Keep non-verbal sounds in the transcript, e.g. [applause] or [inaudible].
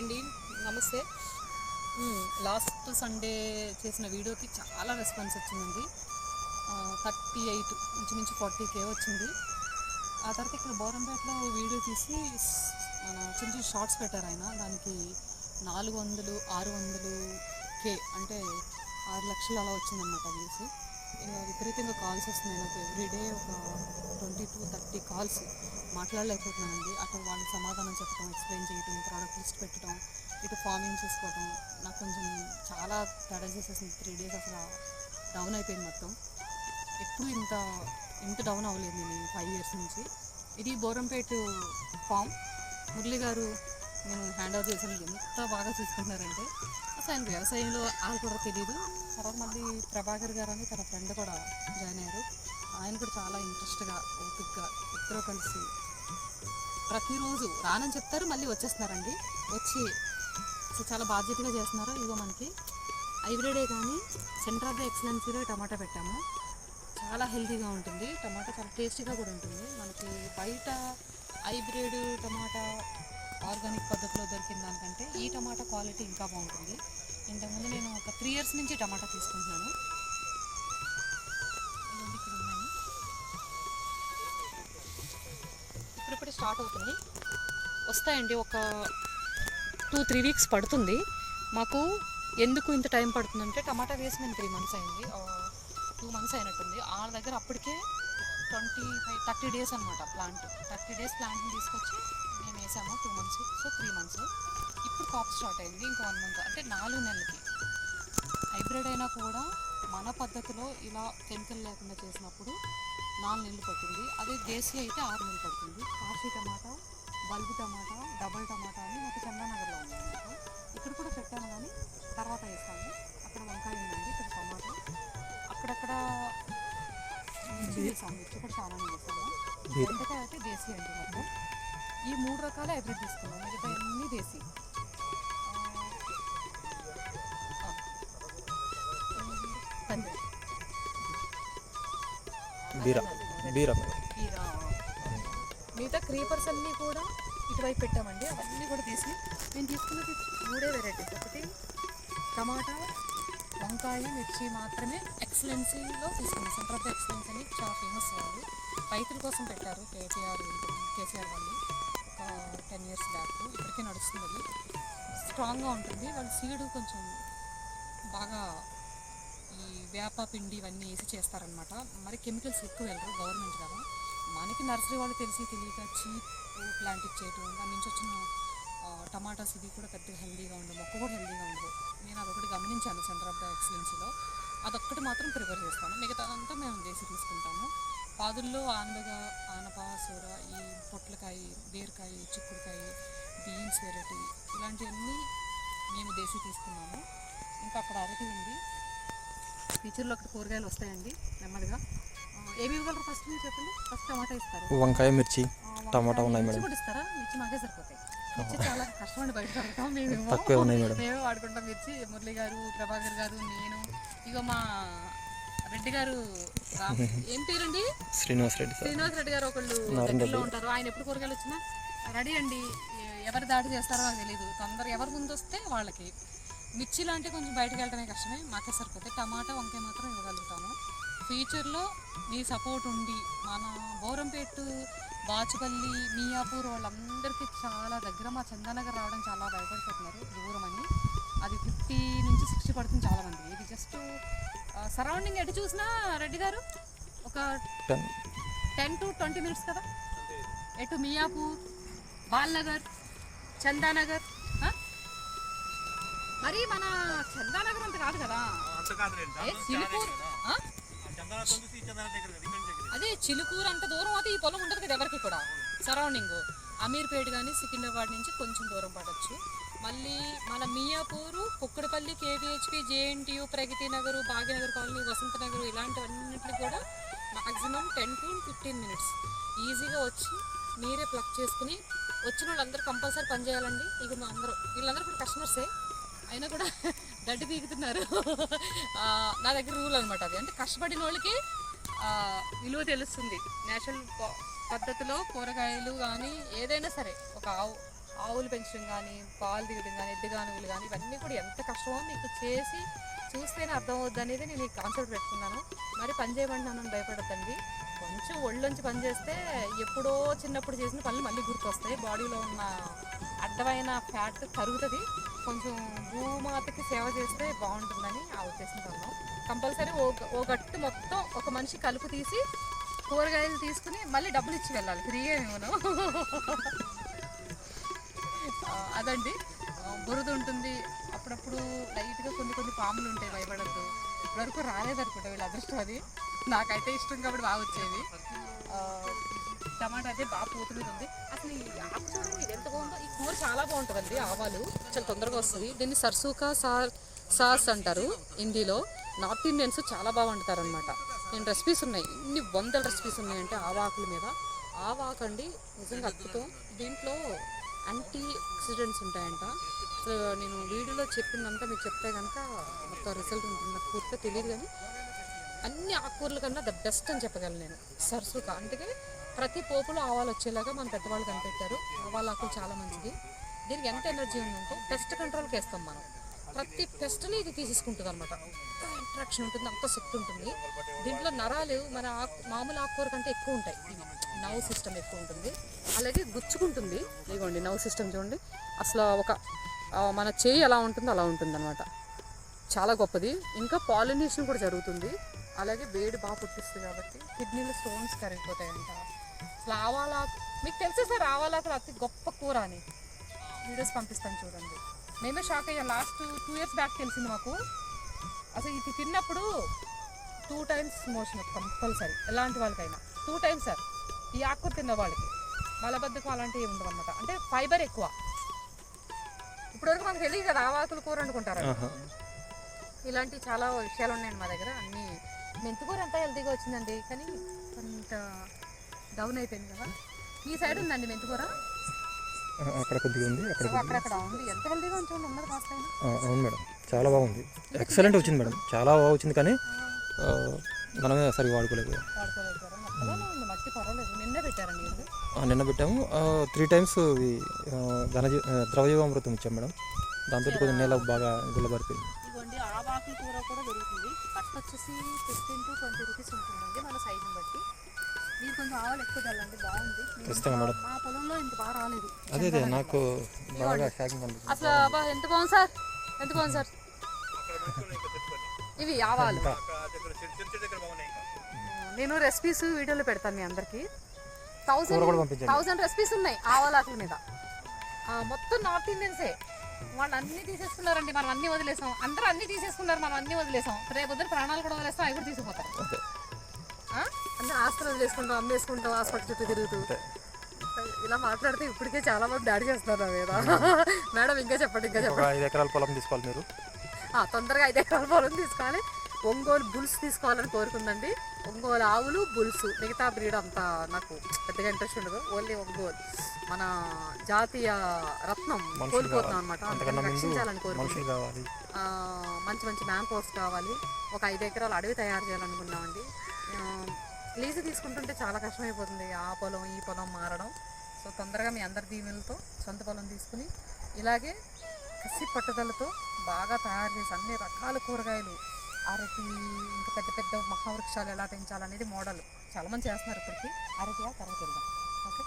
అండి నమస్తే. Last Sunday చేసిన వీడియోకి చాలా రెస్పాన్స్ వచ్చిందండి. థర్టీ ఎయిట్ ఇంచుమించు ఫార్టీ కే వచ్చింది. ఆ తర్వాత ఇక్కడ బోరంపేటలో వీడియో తీసి మన చిన్న చిన్న షార్ట్స్ పెట్టారు ఆయన. దానికి నాలుగు వందలు ఆరు వందలు కే అంటే ఆరు లక్షలు అలా వచ్చిందన్నమాట వ్యూస్. విపరీతంగా కాల్స్ వస్తున్నాయి. నాకు ఎవ్రీడే ఒక ట్వంటీ టు థర్టీ కాల్స్ మాట్లాడలేకపోతున్నానండి. అటు వాళ్ళకి సమాధానం చెప్పడం ఎక్స్ప్లెయిన్ చేయడం ప్రోడక్ట్ లిస్ట్ పెట్టడం ఇటు ఫార్మింగ్ చూసుకోవడం నాకు కొంచెం చాలా తడ చేసేసింది. త్రీ డేస్ అసలు డౌన్ అయిపోయింది మొత్తం. ఎప్పుడు ఇంత ఇంత డౌన్ అవ్వలేదు నేను ఫైవ్ ఇయర్స్ నుంచి. ఇది బోరంపేట ఫామ్ మురళి గారు నేను హ్యాండ్ ఓవర్ చేసిన ఎంత బాగా చూసుకుంటున్నారంటే సైన్ ఆయన వ్యవసాయంలో వాళ్ళు కూడా తెలియదు తర్వాత మళ్ళీ ప్రభాకర్ గారు అని తన ఫ్రెండ్ కూడా జాయిన్ అయ్యారు. ఆయన కూడా చాలా ఇంట్రెస్ట్గా ఓపిక్గా ఇద్దరు కలిసి ప్రతిరోజు రానని చెప్తారు మళ్ళీ వచ్చేస్తున్నారండి. వచ్చి సో చాలా బాధ్యతగా చేస్తున్నారు. ఇదిగో మనకి హైబ్రిడే కానీ సెంటర్ ఆఫ్ ద ఎక్సలెన్సీలో టమాటా పెట్టాము. చాలా హెల్తీగా ఉంటుంది. టమాటా చాలా టేస్టీగా కూడా ఉంటుంది. మనకి బయట హైబ్రిడ్ టమాటా ఆర్గానిక్ పద్ధతిలో దొరికిన దానికంటే ఈ టమాటా క్వాలిటీ ఇంకా బాగుంటుంది. ఇంతకుముందు నేను ఒక త్రీ ఇయర్స్ నుంచి టమాటా తీసుకుంటున్నాను. ఇప్పుడిప్పుడు స్టార్ట్ అవుతుంది. వస్తాయండి ఒక టూ త్రీ వీక్స్ పడుతుంది. మాకు ఎందుకు ఇంత టైం పడుతుందంటే టమాటా వేసి మేము త్రీ మంత్స్ అయింది టూ మంత్స్ అయినట్టుంది. వాళ్ళ దగ్గర అప్పటికే ట్వంటీ ఫైవ్ థర్టీ డేస్ అనమాట ప్లాంట్ థర్టీ డేస్ ప్లాంట్ని తీసుకొచ్చి మేము వేసాము two months so three months ఇప్పుడు కాప్ స్టార్ట్ అయింది? ఇంకో వన్ మంత్ అంటే నాలుగు నెలలకి. హైబ్రిడ్ అయినా కూడా మన పద్ధతిలో ఇలా కెమికల్ లేకుండా చేసినప్పుడు నాలుగు నెలలు పట్టింది. అదే దేశీ అయితే ఆరు నెలలు పడుతుంది Kashi tomato bulb tomato double tomato అని నాకు చందానగర్లో ఉంది అన్నమాట ఇక్కడ కూడా పెట్టాను కానీ తర్వాత వేస్తాము అక్కడ వంకాయ ఉందండి ఇక్కడ టమాటా. అక్కడక్కడ మిర్చి వేసాము మిర్చి కూడా చాలా వేసాము బెండకాయ అయితే దేశీ అండి మొత్తం ఈ మూడు రకాల హైబ్రిడ్ తీసుకున్నాం. మిగతా అన్నీ దేశీ. బీరా బీరా. మిగతా క్రీపర్స్ అన్నీ కూడా ఇటువైపు పెట్టామండి. అవన్నీ కూడా తీసి నేను తీసుకున్నది మూడే వెరైటీస్. ఒకటి టమాటా వంకాయ మిర్చి మాత్రమే ఎక్సలెన్సీలో తీసుకున్నాం. సంప్రద ఎక్సలెన్స్ అని చాలా ఫేమస్ వాళ్ళు. రైతుల కోసం పెట్టారు కేసీఆర్ కేసీఆర్ వాళ్ళు. ఒక టెన్ ఇయర్స్ బ్యాక్ ఇప్పటికే నడుస్తుంది స్ట్రాంగ్గా ఉంటుంది. వాళ్ళ సీడ్ కొంచెం బాగా ఈ వేప పిండి ఇవన్నీ వేసి చేస్తారనమాట మరి కెమికల్స్ ఎక్కువ వెళ్ళరు గవర్నమెంట్ కదా. మనకి నర్సరీ వాళ్ళు తెలిసి తెలియక చీప్ ప్లాంట్ ఇచ్చేయటం దాని నుంచి వచ్చిన టమాటాస్ ఇది కూడా పెద్దగా హెల్దీగా ఉండవు మొక్క కూడా హెల్దీగా ఉండదు నేను అదొకటి గమనించాను సెంటర్ ఆఫ్ ద ఎక్సలెన్సీలో అదొక్కటి మాత్రం ప్రిపేర్ చేస్తాను. మిగతా అంతా మేము దేశీ తీసుకుంటాము. పాదుల్లో ఆనబగా ఆనప సూర ఈ పొట్లకాయ బీరకాయ చిక్కుడుకాయ బీన్స్ వెరైటీ ఇలాంటివన్నీ మేము దేశీ తీసుకున్నాము. ఇంకా అక్కడ అరటి ఉంది. ఫ్యూచర్లో అక్కడ కూరగాయలు వస్తాయండి నెమ్మదిగా. ఏమి ఇవ్వగలరు ఫస్ట్ మీరు చెప్పండి? ఫస్ట్ టమాటా ఇస్తారు. వంకాయ మిర్చి టమాటా ఉన్నాయి మిర్చి మేడం. కూడా ఇస్తారా? మిర్చి మాకే సరిపోతాయి. మిర్చి చాలా కష్టమండి బయట దొరకటం మేమేమో తక్కువే ఉన్నాయి మేడం. మేమే వాడుకుంటాం మిర్చి. మురళి గారు ప్రభాకర్ గారు నేను ఇక మా రెడ్డి గారు [laughs] ఏం పేరండి? శ్రీనివాస్ రెడ్డి శ్రీనివాస్ రెడ్డి గారు ఒకళ్ళు దగ్గరలో. ఉంటారు. ఆయన ఎప్పుడు కూరగాయలు వచ్చినా రెడీ అండి. ఎవరు దాడి చేస్తారో నాకు తెలియదు తొందర ఎవరు ముందు వస్తే వాళ్ళకి. మిర్చి లాంటి కొంచెం బయటకు వెళ్ళడమే కష్టమే. మాకే సరిపోతే టమాటా వంకాయ మాత్రం ఇవ్వగలుగుతాము. ఫ్యూచర్లో మీ సపోర్ట్ ఉండి మన బోరంపేట బాచుపల్లి మియాపూర్ వాళ్ళందరికీ చాలా దగ్గర మా చందానగర్ రావడం చాలా భయపడిపోతున్నారు. దూరం అని అది ఫిఫ్టీ నుంచి సిక్స్టీ పడుతుంది చాలా మంది ఇది జస్ట్ సరౌండింగ్ ఎటు చూసినా రెడ్డి గారు ఒక ten. Ten to twenty minutes కదా? ఎటు మియాపూర్ బాల్నగర్ చందానగర్? మరి మన చందానగర్ అంత కాదు కదా? ఏ, చిలుకూరు ఆ? అదే చిలుకూరు అంత దూరం అయితే ఈ పొలం ఉండదు కదా ఎవరికి కూడా. సరౌండింగ్ అమీర్పేట కానీ సికింద్రాబాద్ నుంచి కొంచెం దూరం పడవచ్చు మళ్ళీ మన Miyapur Kukatpally KPHB JNTU Pragathi Nagar Bhagyanagar colony Vasantha Nagar ఇలాంటివన్నింటికి కూడా maximum ten to fifteen minutes. ఈజీగా వచ్చి మీరే ప్లక్ చేసుకుని వచ్చిన వాళ్ళందరూ కంపల్సరీ పని చేయాలండి. ఇక మా అందరూ వీళ్ళందరూ కూడా కస్టమర్సే. అయినా కూడా [laughs] గడ్డి పీకుతున్నారు. నా దగ్గర రూల్ అనమాట అది. అంటే కష్టపడిన వాళ్ళకి విలువ తెలుస్తుంది. నేచురల్ పద్ధతిలో కూరగాయలు కానీ ఏదైనా సరే ఒక ఆవు ఆవులు పెంచడం కానీ పాలు దిగడం కానీ ఎద్దుగానుగులు కానీ ఇవన్నీ కూడా ఎంత కష్టమో మీకు చేసి చూస్తేనే అర్థమవుద్ది అనేది నేను ఈ కాన్సెప్ట్ పెట్టుకున్నాను. మరి పని చేయమంటున్నాను భయపడద్దండి. కొంచెం ఒళ్ళొంచి పని చేస్తే ఎప్పుడో చిన్నప్పుడు చేసిన పనులు మళ్ళీ గుర్తొస్తాయి. బాడీలో ఉన్న అడ్డమైన ఫ్యాట్ కరుగుతుంది. కొంచెం భూమాతకి సేవ చేస్తే బాగుంటుందని ఆ ఉద్దేశంతో ఉన్నాం. కంపల్సరీ ఓ ఓ గట్టు మొత్తం ఒక మనిషి కలుపు తీసి కూరగాయలు తీసుకుని మళ్ళీ డబ్బులు ఇచ్చి వెళ్ళాలి. ఫ్రీగా మేము అదండి. బురద ఉంటుంది. అప్పుడప్పుడు లైట్గా కొన్ని కొన్ని పాములు ఉంటాయి భయపడద్దు. ఇప్పటివరకు రాలేదనుకుంటా వీళ్ళ అదృష్టం అది. నాకైతే ఇష్టం కాబట్టి బాగా వచ్చేది టమాటా అయితే బాగా పూత మీద ఉంది అసలు ఈ ఆకు చూడండి ఇది ఎంత బాగుందో. ఈ కూర చాలా బాగుంటుందండి ఆవాలు. చాలా తొందరగా వస్తుంది. దీన్ని సర్సూకా సార్ సాస్ అంటారు హిందీలో. నార్త్ ఇండియన్స్ చాలా బాగా వండుతారు అనమాట నేను రెసిపీస్ ఉన్నాయి. ఇన్ని వందల రెసిపీస్ ఉన్నాయంటే ఆవాకుల మీద. ఆవాకు అండి నిజంగా అద్భుతం. దీంట్లో యాంటీ ఆక్సిడెంట్స్ ఉంటాయంట. సో నేను వీడియోలో చెప్పిందంతా మీకు చెప్తే కనుక ఒక రిజల్ట్ ఉంటుంది. నాకు పూర్తిగా తెలియదు కానీ అన్ని ఆకుకూరల కన్నా ద బెస్ట్ అని చెప్పగలను నేను. సరసుగా అందుకే ప్రతి పోపులో ఆవాలు వచ్చేలాగా మన పెద్దవాళ్ళు కనిపెట్టారు. ఆవాలు ఆకులు చాలా మంచిది. దీనికి ఎంత ఎనర్జీ ఉందంటే పెస్ట్ కంట్రోల్కి వేస్తాం మనం. ప్రతి పెస్ట్ని ఇది తీసేసుకుంటుంది అనమాట అంత ఇంట్రాక్షన్ ఉంటుంది అంత శక్తి ఉంటుంది. దీంట్లో నరాలు మన ఆకు మామూలు ఆకుకూర కంటే ఎక్కువ ఉంటాయి. ఇవి నవ్ సిస్టమ్ ఎక్కువ ఉంటుంది. అలాగే గుచ్చుకుంటుంది. ఇదిగోండి నవ్ సిస్టమ్ చూడండి. అసలు ఒక మన చేయి ఎలా ఉంటుందో అలా ఉంటుంది చాలా గొప్పది. ఇంకా పాలినేషన్ కూడా జరుగుతుంది. అలాగే వేడి బాగా పుట్టిస్తుంది కాబట్టి కిడ్నీలో స్టోన్స్ కరిగిపోతాయంట. అసలు ఆవాలాకు మీకు తెలుసా సార్ ఆవాలాకు అతి గొప్ప కూర అని. వీడియోస్ పంపిస్తాను చూడండి. మేమే షాక్ అయ్యాం. లాస్ట్ టూ ఇయర్స్ బ్యాక్ తెలిసింది మాకు. అసలు ఇది తిన్నప్పుడు టూ టైమ్స్ మోషన్ కంపల్సరీ ఎలాంటి వాళ్ళకైనా. Two times sir. ఈ ఆకుకూర తిన్న వాళ్ళకి. మలబద్ధకం అలాంటివి ఉండవు అనమాట అంటే ఫైబర్ ఎక్కువ. ఇప్పటివరకు మనకు తెలియదు కదా ఆవాకుల కూర అనుకుంటారు. ఇలాంటి చాలా విషయాలు ఉన్నాయండి మా దగ్గర. అన్ని మెంతికూర అంతా హెల్తీగా వచ్చిందండి. కానీ కొంత డౌన్ అయిపోయింది కదా? ఈ సైడ్ ఉందండి మెంతికూర అక్కడ కొద్దిగా ఉంది అక్కడ అక్కడక్కడ ఉంది. ఎంత హెల్తీగా ఉంచండి ఉన్నది కాస్త అవును మేడం. చాలా బాగుంది. ఎక్సలెంట్ వచ్చింది మేడం. చాలా బాగా వచ్చింది కానీ మనమే సరిగా వాడుకోలేదు నిన్నే పెట్టాము. త్రీ టైమ్స్ ఘనజీ ద్రవజీవామృతం ఇచ్చాం మేడం. దాంతో కొంచెం నేల బాగా ఆవాకుల కూర కూడా దొరుకుతుంది. వచ్చేసి ఫిఫ్టీన్ టు ట్వంటీ రూపీస్ ఉంటుందండి మన సైజుని బట్టి. మీరు కొంచెం ఆవాలు ఎక్కువ చల్లండి బాగుంది. నేను ఖచ్చితంగా మేడం. మా పొలంలో ఇంత బాగా రాలేదు. అదే అదే నాకు బాగా షాకింగ్ అసలు అబ్బా ఎంత బాగుంది సార్? ఎంత బాగుంది సార్? ఇవి ఆవాలు. నేను రెసిపీస్ వీడియోలో పెడతాను మీ అందరికి. థౌసండ్ థౌసండ్ రెసిపీస్ ఉన్నాయి ఆవాలాకుల మీద. మొత్తం నార్త్ ఇండియన్సే వాళ్ళు అన్ని తీసేసుకున్నారండి మనం అన్ని వదిలేసాం. అందరూ అన్ని తీసేసుకున్నారు మనం అన్ని వదిలేసాం. రేపు పొద్దున ప్రాణాలు కూడా వదిలేస్తాం అవి కూడా తీసుకుపోతారు అందరూ ఆస్తులు వదిలేసుకుంటాం అమ్మేసుకుంటాం హాస్పిటల్ చుట్టూ తిరుగుతూ. ఇలా మాట్లాడితే ఇప్పటికే చాలా మంది డాడీ చేస్తున్నారు మీద. [laughs] మేడం ఇంకా చెప్పండి ఇంకా చెప్పండి. ఐదు ఎకరాల పొలం తీసుకోవాలి మీరు. తొందరగా ఐదు ఎకరాల పొలం తీసుకోవాలి. ఒంగోలు బుల్స్ తీసుకోవాలని కోరుకుందండి. ఒంగోలు ఆవులు బుల్స్ మిగతా బ్రీడ్ అంతా నాకు పెద్దగా ఇంట్రెస్ట్ ఉండదు. ఓన్లీ ఒంగోలు. మన జాతీయ రత్నం కోల్పోతున్నాం కావాలి. అనమాట రక్షించాలని కోరుకుంటున్నాం. మంచి మంచి మ్యాన్ పోస్ట్ కావాలి. ఒక ఐదు ఎకరాలు అడవి తయారు చేయాలనుకున్నామండి. లీజు తీసుకుంటుంటే చాలా కష్టమైపోతుంది. ఆ పొలం ఈ పొలం మారడం. సో తొందరగా మీ అందరి దీవెనలతో సొంత పొలం తీసుకుని ఇలాగే కసి పట్టుదలతో బాగా తయారు చేసి అన్ని రకాల కూరగాయలు అరటి ఇంకా పెద్ద పెద్ద మహావృక్షాలు ఎలా పెంచాలనేది మోడల్. చాలామంది చేస్తున్నారు ఇప్పటికీ. అరటి ఆ తర్వాత వెళ్దాం ఓకే?